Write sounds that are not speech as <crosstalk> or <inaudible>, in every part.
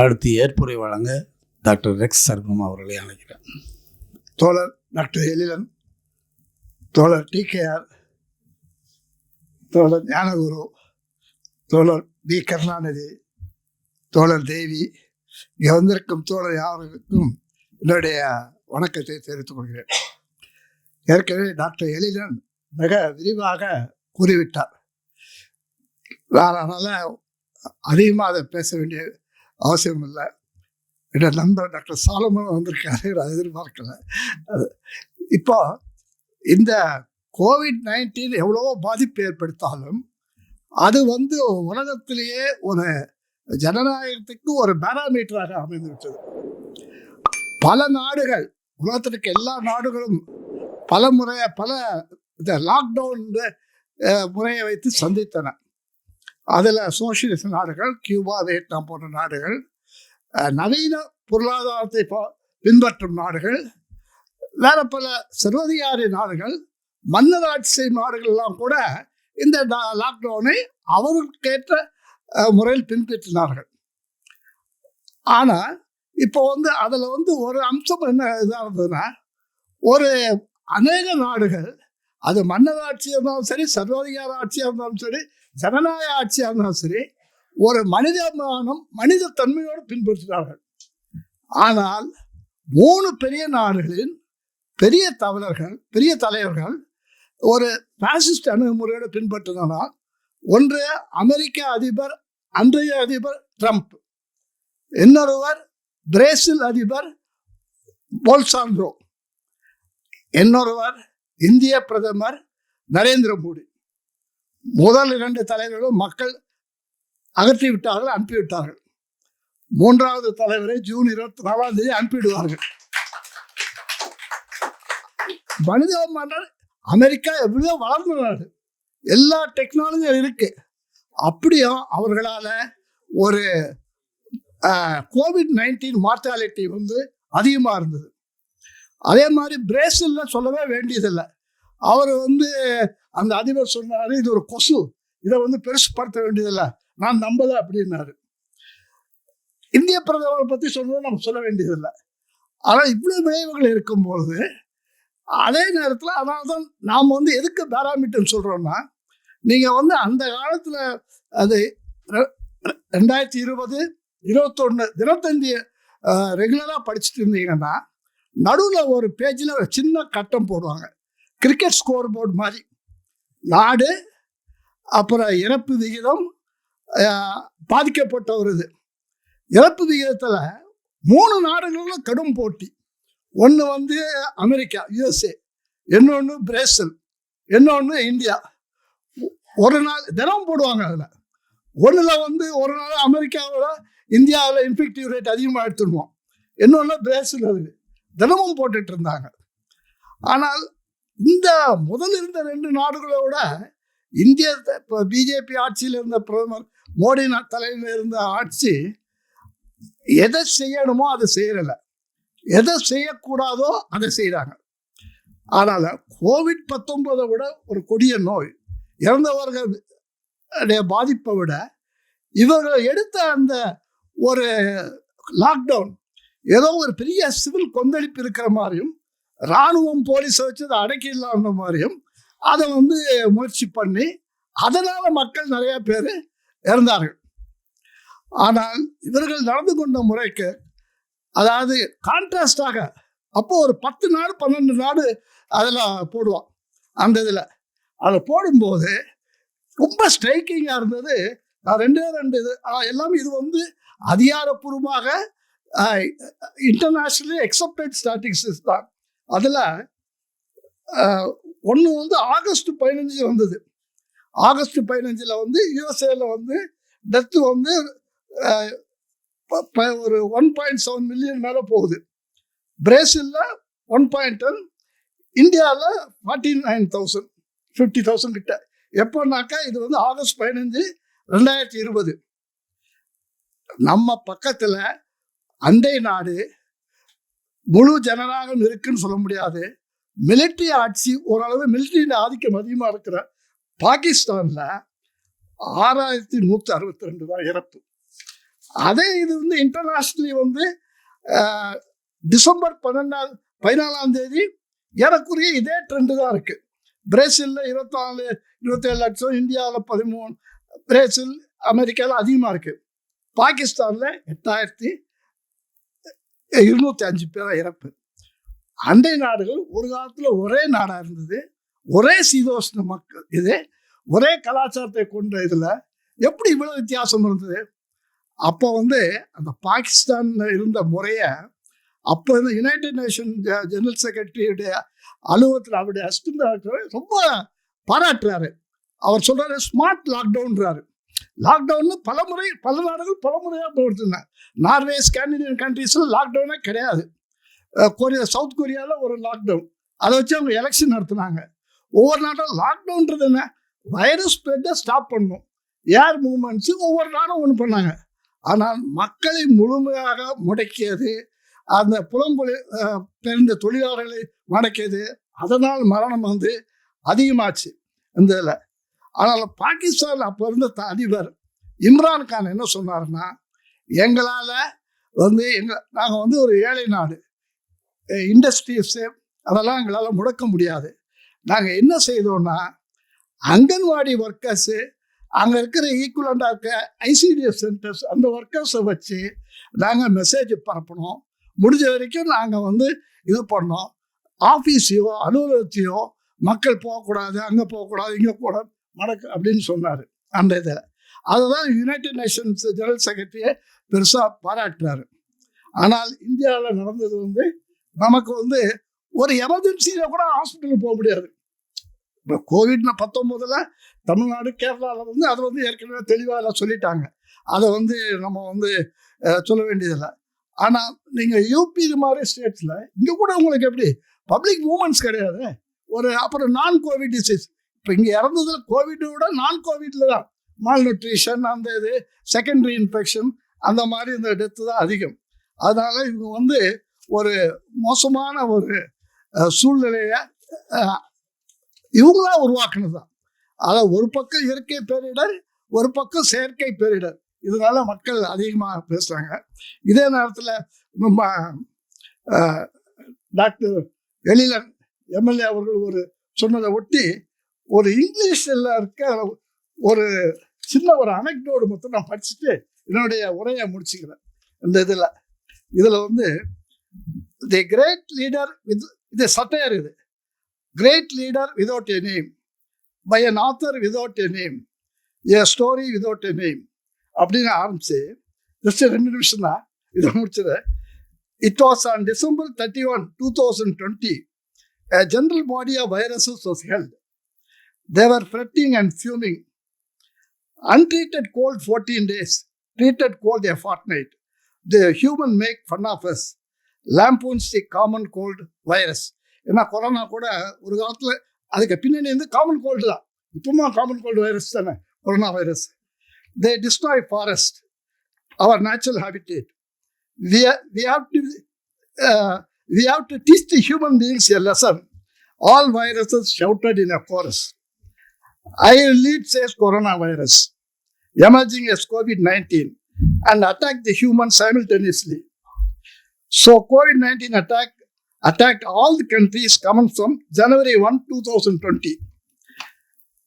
அடுத்து ஏற்புரை வழங்க doctor Rex சர்வம் அவர்களை அழைக்கிறேன். தோழர் டாக்டர் எழிலன் தோழர் டிகேஆர் தோழர் ஞானகுரு தோழர் டி கருணாநிதி தோழர் தேவி இங்கே வந்திருக்கும் தோழர் யாருக்கும் என்னுடைய வணக்கத்தை தெரிவித்துக் கொள்கிறேன். ஏற்கனவே டாக்டர் எழிலன் மிக விரிவாக கூறிவிட்டார். நான் அதனால் அதிகமாக அதை பேச வேண்டிய அவசியம் இல்லை என்னோட நண்பர் டாக்டர் சாலமன் வந்திருக்காரு நான் எதிர்பார்க்கல. அது இப்போ இந்த கோவிட் நைன்டீன் எவ்வளோ பாதிப்பு ஏற்படுத்தாலும் அது வந்து உலகத்திலேயே ஒரு ஜனநாயகத்துக்கு ஒரு பேராமீட்டராக அமைந்து விட்டது பல நாடுகள் உலகத்திற்கு எல்லா நாடுகளும் பல முறை பல இந்த லாக்டவுன் முறையை வைத்து சந்தித்தன. அதில் சோசியலிச நாடுகள் கியூபா வியட்நாம் போன்ற நாடுகள் நவீன பொருளாதாரத்தை பின்பற்றும் நாடுகள் வேற பல சர்வதிகாரி நாடுகள் மன்னராட்சி செய்யும் நாடுகள் எல்லாம் கூட இந்த லாக்டவுனை அவர்களுக்கேற்ற முறையில் பின்பற்றினார்கள். ஆனால் இப்போ வந்து அதில் வந்து ஒரு அம்சம் என்ன இதாக இருந்ததுன்னா ஒரு அநேக நாடுகள் அது மன்னராட்சியாக இருந்தாலும் சரி சர்வாதிகார ஆட்சியாக இருந்தாலும் சரி ஜனநாயக ஆட்சியாக இருந்தாலும் சரி ஒரு மனிதமானம் மனித தன்மையோடு பின்பற்றுகிறார்கள். ஆனால் மூணு பெரிய நாடுகளின் பெரிய தவறர்கள் பெரிய தலைவர்கள் ஒரு பாசிஸ்ட் அணுகுமுறையோடு பின்பற்றினால் ஒன்று அமெரிக்க அதிபர் அன்றைய அதிபர் ட்ரம்ப். இன்னொருவர் பிரேசில் அதிபர் போல்சான்ரோ இன்னொருவர் இந்திய பிரதமர் நரேந்திர மோடி. முதல் இரண்டு தலைவர்களும் மக்கள் அகற்றி விட்டார்கள் அனுப்பிவிட்டார்கள் மூன்றாவது தலைவரை ஜூன் இருபத்தி நாலாம் தேதி அனுப்பிவிடுவார்கள். மனித மன்னர் அமெரிக்கா எவ்வளோ வளர்ந்த நாடு எல்லா டெக்னாலஜியும் இருக்கு. அப்படியும் அவர்களால் ஒரு கோவிட் நைன்டீன் மார்டாலிட்டி வந்து அதிகமாக இருந்தது. அதே மாதிரி பிரேசிலில் சொல்லவே வேண்டியதில்லை. அவர் வந்து அந்த அதிபர் சொன்னார் இது ஒரு கொசு. இதை வந்து பெருசுப்படுத்த வேண்டியதில்லை. நான் நம்பலை அப்படின்னாரு. இந்திய பிரதமரை பற்றி சொன்னது நம்ம சொல்ல வேண்டியதில்லை. ஆனால் இவ்வளோ விளைவுகள் இருக்கும்பொழுது அதே நேரத்தில் அதனால தான் நாம் வந்து எதுக்கு பேராமீட்டர் சொல்கிறோன்னா நீங்கள் வந்து அந்த காலத்தில் அது ரெண்டாயிரத்தி இருபது இருபத்தொன்று தினத்தந்தி ரெகுலராக படிச்சுட்டு இருந்தீங்கன்னா நடுவில் ஒரு பேஜில் ஒரு சின்ன கட்டம் போடுவாங்க. கிரிக்கெட் ஸ்கோர் போர்டு மாதிரி. நாடு அப்புறம் இறப்பு விகிதம் பாதிக்கப்பட்ட ஒரு இது. இறப்பு விகிதத்தில் மூணு நாடுகளில் கடும் போட்டி. ஒன்று வந்து அமெரிக்கா யுஎஸ்ஏ இன்னொன்று பிரேசில். இன்னொன்று இந்தியா. ஒ- ஒரு நாள் தினம் போடுவாங்க அதில். ஒன்றில் வந்து ஒரு நாள் அமெரிக்காவோட இந்தியாவில் இன்ஃபெக்டிவ் ரேட் அதிகமாக எடுத்துடுவோம். இன்னொன்று பிரேசில் அது தினமும் போட்டுட்டு இருந்தாங்க. ஆனால் இந்த முதல் இருந்த ரெண்டு நாடுகளோட இந்திய இப்போ பிஜேபி ஆட்சியில் இருந்த பிரதமர் மோடி நா- தலைமையில் இருந்த ஆட்சி எதை செய்யணுமோ அதை செய்யறல எதை செய்யக்கூடாதோ அதை செய்கிறாங்க அதனால் கோவிட் பத்தொன்பதை விட ஒரு கொடிய நோய். இறந்தவர்கள் பாதிப்பை விட இவர்கள் எடுத்த அந்த ஒரு லாக்டவுன் ஏதோ ஒரு பெரிய சிவில் கொந்தளிப்பு இருக்கிற மாதிரியும் இராணுவம் போலீஸை வச்சு அதை அடக்கிடலான்ற மாதிரியும் அதை வந்து முயற்சி பண்ணி அதனால் மக்கள் நிறையா பேர் இறந்தார்கள். ஆனால் இவர்கள் நடந்து கொண்ட முறைக்கு அதாவது கான்ட்ராஸ்டாக அப்போ ஒரு பத்து நாடு பன்னெண்டு நாடு அதில் போடுவான். அந்த இதில். அதில் போடும்போது ரொம்ப ஸ்ட்ரைக்கிங்காக இருந்தது. ரெண்டே ரெண்டு இது எல்லாமே இது வந்து அதிகாரப்பூர்வமாக இன்டர்நேஷ்னலி அக்செப்டட் ஸ்டாட்டிஸ்டிக்ஸ் தான். அதில் ஒன்று வந்து ஆகஸ்ட் பதினஞ்சு வந்தது. ஆகஸ்ட் பதினஞ்சில் வந்து யூஎஸ்ஏல வந்து டெத்து வந்து ப- ப- ஒரு ஒன் பாயிண்ட் செவன் மில்லியன் மேலே போகுது. பிரேசிலில் ஒன் பாயிண்ட் டென் இந்தியாவில் forty nine thousand fifty thousand கிட்ட. எப்போனாக்கா இது வந்து ஆகஸ்ட் பதினஞ்சு ரெண்டாயிரத்தி இருபது. நம்ம பக்கத்தில் அண்டை நாடு முழு ஜனநாயகம் இருக்குன்னு சொல்ல முடியாது. மிலிட்ரி ஆட்சி ஓரளவு மிலிட்ரியின் ஆதிக்கம் அதிகமாக இருக்கிற பாகிஸ்தானில் ஆறாயிரத்தி நூற்றி அறுபத்தி ரெண்டு தான் இறப்பு. அதே இது வந்து இன்டர்நேஷ்னலி வந்து டிசம்பர் பன்னெண்டாம் பதினாலாம் தேதி ஏறக்குறைய இதே ட்ரெண்டு தான் இருக்குது பிரேசிலில் இருபத்தாலு இருபத்தேழு லட்சம் இந்தியாவில் பதிமூணு பிரேசில் அமெரிக்காவில் அதிகமாக இருக்குது பாகிஸ்தானில் எட்டாயிரத்தி இருநூத்தி அஞ்சு பேர் இறப்பு. அண்டை நாடுகள் ஒரு காலத்தில் ஒரே நாடாக இருந்தது. ஒரே சீதோஷ்ண மக்கள். இது ஒரே கலாச்சாரத்தை கொண்ட இதில் எப்படி இவ்வளோ வித்தியாசம் இருந்தது? அப்போ வந்து அந்த பாகிஸ்தானில் இருந்த முறையை அப்போ இருந்த யுனைடெட் நேஷன் ஜெனரல் செக்ரட்டரியுடைய அலுவலகத்தில் அவருடைய அசிஸ்டன்ட் ரொம்ப பாராட்டுறாரு. அவர் சொல்கிறாரு ஸ்மார்ட் லாக்டவுன்றாரு லாக்டவுன் பல முறை பல நாடுகள் பல முறையாக போட்டிருந்தாங்க நார்வே ஸ்காண்டினேவியன் கண்ட்ரீஸில் லாக்டவுனே கிடையாது. கொரியா சவுத் கொரியாவில் ஒரு லாக்டவுன் அதை வச்சு அவங்க எலெக்ஷன் நடத்துனாங்க. ஒவ்வொரு நாட்டும் லாக்டவுன்றது என்ன? வைரஸ் ஸ்ப்ரெட்டை ஸ்டாப் பண்ணும். ஏர் மூமெண்ட்ஸு ஒவ்வொரு நாடும் ஒன்று பண்ணாங்க. ஆனால் மக்களை முழுமையாக முடக்கியது அந்த புலம்பொழி பிறந்த தொழிலாளர்களை முடக்கியது அதனால் மரணம் வந்து அதிகமாச்சு. இந்த இதில் ஆனால் பாகிஸ்தான் அப்போ இருந்த த- அதிபர் இம்ரான் கான் என்ன சொன்னார்னா எங்களால் வந்து எங்க நாங்கள் வந்து ஒரு ஏழை நாடு. இண்டஸ்ட்ரீஸு அதெல்லாம் எங்களால் முடக்க முடியாது. நாங்கள் என்ன செய்தோம்னா அங்கன்வாடி ஒர்க்கர்ஸு அங்கே இருக்கிற ஈக்குவலண்டாக இருக்க ஐசிடிஎஸ் சென்டர்ஸ் அந்த ஒர்க்கர்ஸை வச்சு நாங்கள் மெசேஜ் பரப்பணும் முடிஞ்ச வரைக்கும் நாங்கள் வந்து இது பண்ணோம். ஆஃபீஸையோ அலுவலகத்தையோ மக்கள் போகக்கூடாது அங்கே போகக்கூடாது இங்கே கூட மடக்கு அப்படின்னு சொன்னார் அந்த இதில். அதுதான் யுனைடெட் நேஷன்ஸ் ஜெனரல் செக்ரட்டரியை பெருசாக பாராட்டுறாரு. ஆனால் இந்தியாவில் நடந்தது வந்து நமக்கு வந்து ஒரு எமர்ஜென்சியில் கூட ஹாஸ்பிட்டலுக்கு போக முடியாது. இப்போ கோவிட் பத்தொம்போதில் தமிழ்நாடு கேரளாவில் வந்து அதை வந்து ஏற்கனவே தெளிவாக எல்லாம் சொல்லிட்டாங்க. அதை வந்து நம்ம வந்து சொல்ல வேண்டியதில்லை. ஆனால் நீங்கள் யூபி இது மாதிரி ஸ்டேட்ஸில் இங்கே கூட உங்களுக்கு எப்படி? பப்ளிக் மூமெண்ட்ஸ் கிடையாது. ஒரு அப்புறம் நான் கோவிட் டிசீஸ் இப்போ இங்கே இறந்ததில் கோவிட்டை விட நான் கோவிட்ல தான். மால் நியூட்ரிஷன் அந்த இது செகண்டரி இன்ஃபெக்ஷன் அந்த மாதிரி இந்த டெத்து தான் அதிகம். அதனால் இவங்க வந்து ஒரு மோசமான ஒரு சூழ்நிலையை இவங்களாம் இவங்களா உருவாக்குனது தான் அதான் ஒரு பக்கம் இயற்கை பேரிடர் ஒரு பக்கம் செயற்கை பேரிடர். இதனால மக்கள் அதிகமாக பேசுகிறாங்க இதே நேரத்தில் நம்ம டாக்டர் எழிலன் எம்எல்ஏ அவர்கள் ஒரு சொன்னதை ஒட்டி ஒரு இங்கிலீஷில் இருக்க ஒரு சின்ன ஒரு அனக்டோடு மொத்தம் நான் படிச்சுட்டு என்னுடைய உரையை முடிச்சுக்கிறேன். இந்த இதில் இதில் வந்து தி கிரேட் லீடர் வித் இது சட்டையர் இது. Great leader without a name by an author without a name a story without a name அப்படின்னு ஆரம்பிச்சு ஜஸ்ட் ரெண்டு நிமிஷம் தான் இதை முடிச்சது it was on December thirty one two thousand twenty general body of viruses was was. They were fretting and fuming untreated Untreated fourteen days treated cold a a night The human make fun of us. Lampoons the common cold virus ஏன்னா corona கூட ஒரு காலத்தில் அதுக்கு பின்னணி வந்து common cold தான் இப்போமா common cold virus தானே corona virus they destroy forest our natural habitat we have to we have to teach the human beings a lesson all viruses shouted in a chorus I lead, says coronavirus, emerging as COVID 19 and attack the human simultaneously. So, COVID 19 attack attacked all the countries coming from January 1, 2020.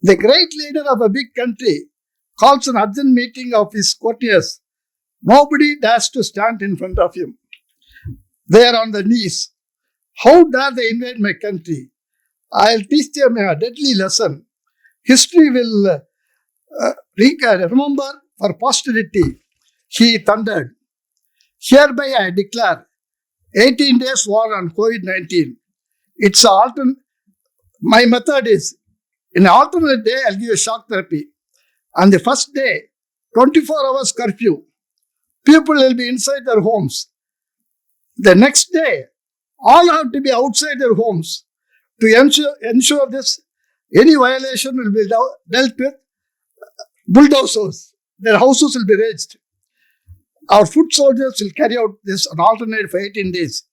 The great leader of a big country calls an urgent meeting of his courtiers. Nobody dares to stand in front of him. They are on their knees. How dare they invade my country? I'll teach them a deadly lesson. History will uh, remember for posterity. He thundered. Hereby I declare 18 days war on COVID 19. It's a altern- My method is in alternate day, I'll give you shock therapy. On the first day, 24 hours curfew. People will be inside their homes. The next day, all have to be outside their homes to ensure, ensure this. Any violation will be dealt with bulldozers. Their houses will be razed. Our foot soldiers will carry out this on alternate for 18 days.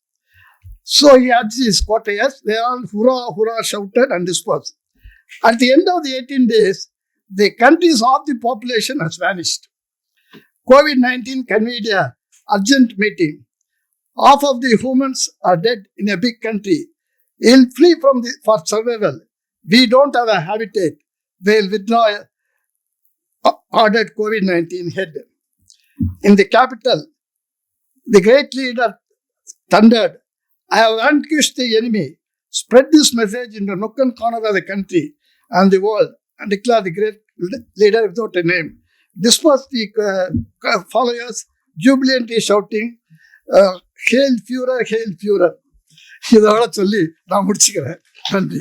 So he had his courtiers. They all hurrah, hurrah shouted and dispersed. At the end of the 18 days, the country's half the population has vanished. COVID 19 convened a urgent meeting. Half of the humans are dead in a big country. He'll flee from the for survival. We don't have a habitat. They'll withdraw. uh, Ordered COVID 19 head. In the capital, the great leader thundered, I have vanquished the enemy. Spread this message in the nook and corner of the country and the world and declare the great leader without a name. Disperse the uh, followers jubilantly shouting, uh, Hail Führer, Hail Führer. <laughs> இதோட சொல்லி நான் முடிச்சுக்கிறேன் நன்றி